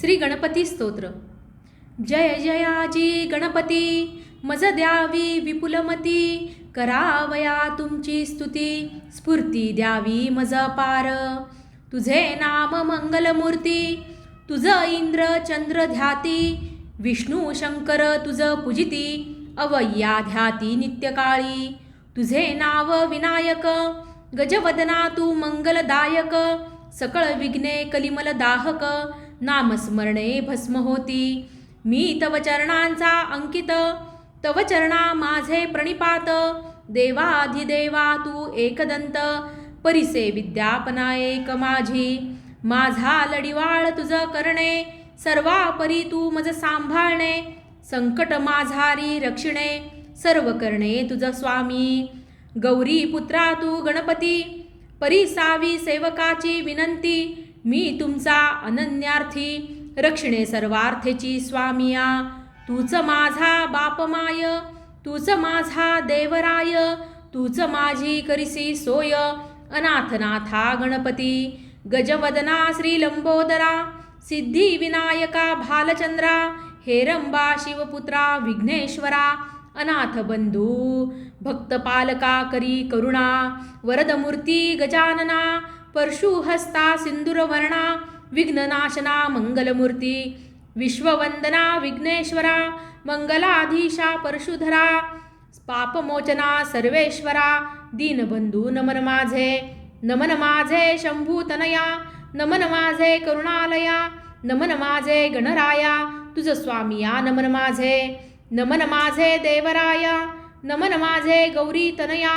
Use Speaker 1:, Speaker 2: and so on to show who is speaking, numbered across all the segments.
Speaker 1: श्री गणपती स्तोत्र. जय जयाजी गणपती मज द्यावी विपुलमती करावया तुमची स्तुती स्फूर्ती द्यावी मज पार. तुझे नाम मंगलमूर्ती तुझ इंद्र चंद्र ध्याती विष्णू शंकर तुझ पूजिती अवय्या ध्याती नित्यकाळी. तुझे नाव विनायक गजवदना तू मंगलदायक सकळ विघ्ने कलिमल दाहक नामस्मरणे भस्म होती मी तव चरणांचा अंकित तव चरणा माझे प्रणिपात. देवाधिदेवा तू एकदंत परिसे विद्यापना एक माझी. माझा लढिवाळ तुझ करणे सर्वापरी तू मज सांभाळणे संकट माझारी रक्षिणे सर्व करणे तुझ स्वामी. गौरी पुत्रा तू गणपती परिसावी सेवकाची विनंती. मी तुमचा अनन्यार्थी रक्षणे सर्वार्थेची स्वामिया. तूच माझा बापमाय तूच माझा देवराय तूच माझी करिसी सोय अनाथनाथा गणपती. गजवदना श्री लंबोदरा सिद्धी विनायका भालचंद्रा हेरंबा शिवपुत्रा विघ्नेश्वरा अनाथ बंधू भक्तपालका करी करुणा वरदमूर्ती गजानना परशुहस्ता सिंदूरवर्णा विघ्ननाशना मंगलमूर्ती विश्ववंदना विघ्नेश्वरा मंगलाधीशा परशुधरा पापमोचना सर्वेश्वरा दीनबंधू नमन माझे नमन माझे शंभूतनया नमन माझे करुणालया नमन माझे गणराया तुझ स्वामिया नमन माझे नमन माझे देवराया नमन माझे गौरी तनया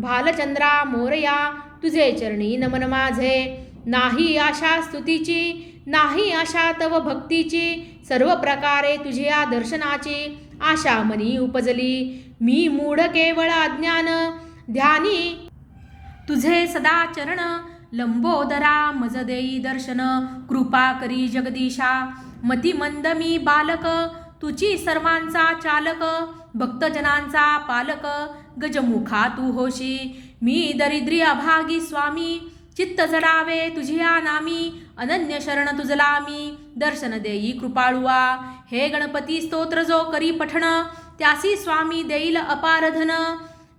Speaker 1: भालचंद्रा मोरया तुझे चरणी नमन माझे. नाही आशा स्तुतीची नाही आशा तव भक्तीची सर्व प्रकारे तुझ्या दर्शनाची आशा मनी उपजली. मी मूढ केवळ अज्ञान ध्यानी. तुझे सदा चरण लंबोदरा मज देई दर्शन कृपा करी जगदीशा. मतिमंद मी बालक तुची सर्वांचा चालक. भक्तजनांचा पालक गजमुखा तू होशी. मी दरिद्री अभागी स्वामी चित्त जडावे तुझिया नामी. अनन्य शरण तुझला मी दर्शन देई कृपाळुआ हे गणपती स्तोत्र जो करी पठण त्यासी स्वामी देईल अपारधन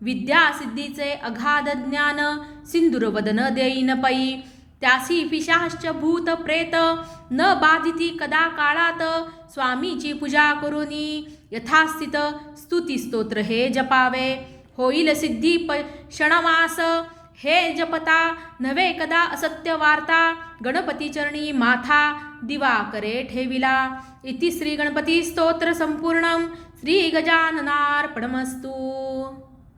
Speaker 1: विद्या सिद्धीचे अगाध ज्ञान सिंदूरवदन देईन पै. त्यासी पिशाश्च भूत प्रेत न बाधिती कदा काळात स्वामीची पूजा करुनी यथास्थित स्तुतिस्तोत्र हे जपावे। होईल सिद्धी प क्षणमास। हे जपता नवे कदा असत्य वार्ता। गणपती चरणी माथा दिवाकरे ठेविला। इति श्री गणपती स्तोत्र संपूर्ण श्री गजाननार्पणमस्तू